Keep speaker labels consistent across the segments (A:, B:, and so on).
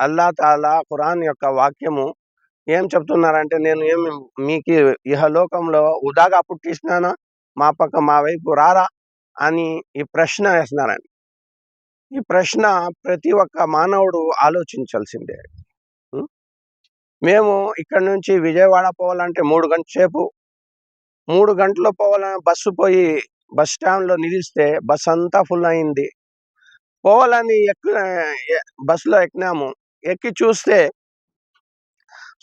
A: అల్లా తాలా ఖురాన్ యొక్క వాక్యము ఏం చెప్తున్నారంటే నేను ఏమి మీకు ఇహలోకంలో ఉదాగా పుట్టిస్తున్నానా? మా పక్క మా వైపు రారా? అని ఈ ప్రశ్న వేస్తున్నారండి. ఈ ప్రశ్న ప్రతి ఒక్క మానవుడు ఆలోచించాల్సిందే. మేము ఇక్కడ నుంచి విజయవాడ పోవాలంటే మూడు గంటల సేపు. మూడు గంటలు పోవాలని బస్సు పోయి బస్ స్టాండ్లో నిలిస్తే బస్ అంతా ఫుల్ అయింది. పోవాలని ఎక్క బస్సులో ఎక్కినాము. ఎక్కి చూస్తే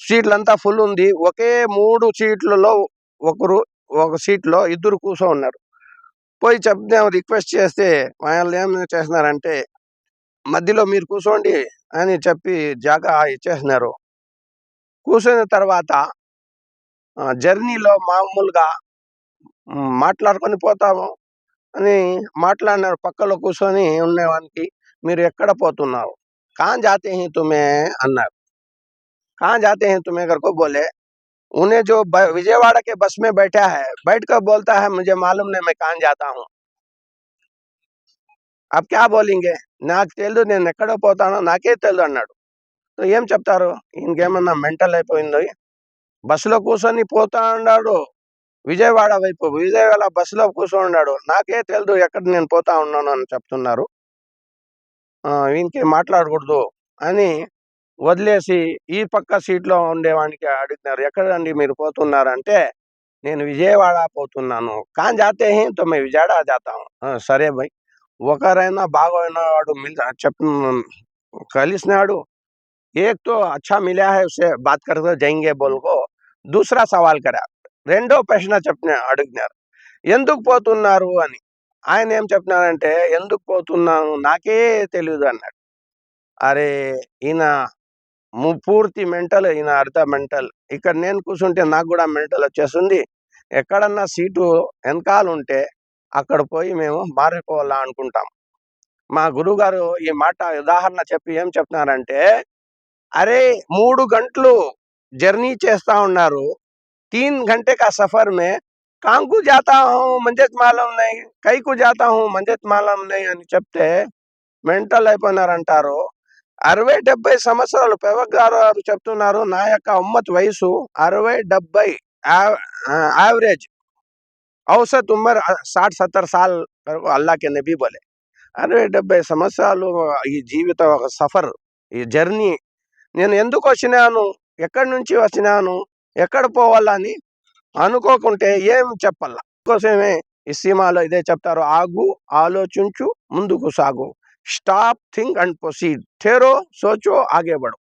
A: సీట్లంతా ఫుల్ ఉంది. ఒకే మూడు సీట్లలో ఒకరు ఒక సీట్లో ఇద్దరు కూర్చో ఉన్నారు పోయి చెప్దాం రిక్వెస్ట్ చేస్తే వాళ్ళు ఏం చేస్తున్నారంటే మధ్యలో మీరు కూర్చోండి అని చెప్పి జాగా ఇచ్చేసినారు కూర్చున్న తర్వాత జర్నీలో మామూలుగా మాట్లాడుకొని పోతాము అని మాట్లాడినారు. పక్కలో కూర్చొని ఉండేవానికి మీరు ఎక్కడ పోతున్నారు? కాన్ జాతే హీ తుమే అన్నారు कहाँ जाते हैं तुम्हें घर को बोले उन्हें जो ब- विजयवाड़ा के बस में बैठा है बैठ कर बोलता है मुझे मालूम नहीं मैं कहाँ जाता हूँ अब क्या बोलेंगे నాకు తెలియదు నేను ఎక్కడ పోతానో నాకే తెలియదు అన్నాడు సో ఏం చెప్తారు ఇంకేమన్నా మెంటల్ అయిపోయిందో బస్సులో కూర్చొని పోతా ఉన్నాడు విజయవాడ వైపు విజయవాడ బస్సులో కూర్చొని ఉన్నాడు నాకే తెలియదు ఎక్కడ నేను పోతా ఉన్నాను అని చెప్తున్నారు ఆ, మాట్లాడకూడదు అని వదిలేసి ఈ పక్క సీట్లో ఉండేవానికి అడుగుతున్నారు ఎక్కడండి మీరు పోతున్నారంటే నేను విజయవాడ పోతున్నాను. కాన్ జాతే హీ తో మే విజయవాడ జాతాం. సరే భయ్ ఒకరైనా బాగోయిన వాడు మిల్ చెప్ కలిసినాడు. ఏక్తో అచ్చా మిలా హై ఉసే బాత్ కర్తే జైంగే బోల్కో. దూసరా సవాల్ కరా. రెండో ప్రశ్న చెప్పిన అడిగినారు ఎందుకు పోతున్నారు? అని. ఆయన ఏం చెప్పినారంటే ఎందుకు పోతున్నాను నాకే తెలియదు అన్నాడు అరే ఈయన ము- పూర్తి మెంటల్ ఈయన అర్ధ మెంటల్ ఇక్కడ నేను కూర్చుంటే నాకు కూడా మెంటల్ వచ్చేస్తుంది ఎక్కడన్నా సీటు వెనకాల ఉంటే అక్కడ పోయి మేము మారిపోవాలా అనుకుంటాం మా గురువు గారు ఈ మాట ఉదాహరణ చెప్పి ఏం చెప్తున్నారంటే అరే మూడు గంటలు జర్నీ చేస్తా ఉన్నారు తీన్ घंटे का सफर में కాంకు జాతా మంజత్ మాలం నై కైకు జాతా మంజత్ మాలం నై అని చెప్తే మెంటల్ అయిపోయినారంటారు. అరవై డెబ్బై సంవత్సరాలు పెవక్ గారు చెప్తున్నారు నా యొక్క ఉమ్మత్ వయసు అరవై డెబ్బై యావరేజ్ ఔసత్ ఉమ్మర్ సాట్ సత్తర్ సాల్ అల్లాకే నబీ బోలే. అరవై డెబ్బై సంవత్సరాలు ఈ జీవితం ఒక సఫర్ ఈ జర్నీ. నేను ఎందుకు వచ్చినాను? ఎక్కడి నుంచి వచ్చినాను? ఎక్కడ పోవాలని అనుకోకుంటే ఏం చెప్పాల కోసమే ఈ సినిమాలో ఇదే చెప్తారు. ఆగు ఆలోచించు ముందుకు సాగు. Stop think and proceed. ఠేరో సోచో ఆగే బడు